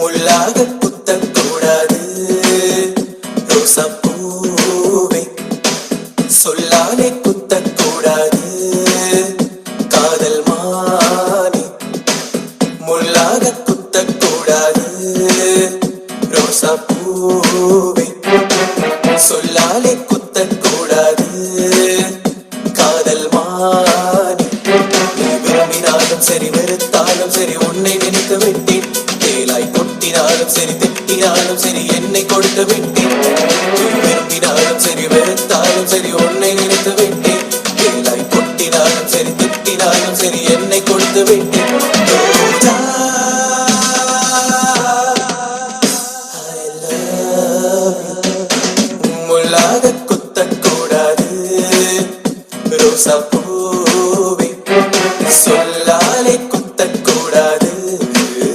முள்ளாக புத்தம் கூடாது. ரோசா பூவை சொல்லாலே குத்தக்கூடாது காதல் மானே முள்ளாக குத்தக்கூடாது ரோசா பூவை சொல்லாலே குத்தக்கூடாது காதல் மாறி விரும்பினாலும் சரி வெறுத்தாலும் சரி விரும்பினாலும் சரி திட்டினாலும் சரி என்னை கொடுத்து விட்டேன். விரும்பினாலும் சரி வெறுத்தாலும் சரி உன்னை நினைத்து விட்டேன். கீழாய் கொட்டினாலும் சரி திட்டினாலும் சரி என்னை கொடுத்து விட்டேன். முள்ளாக சொல்ல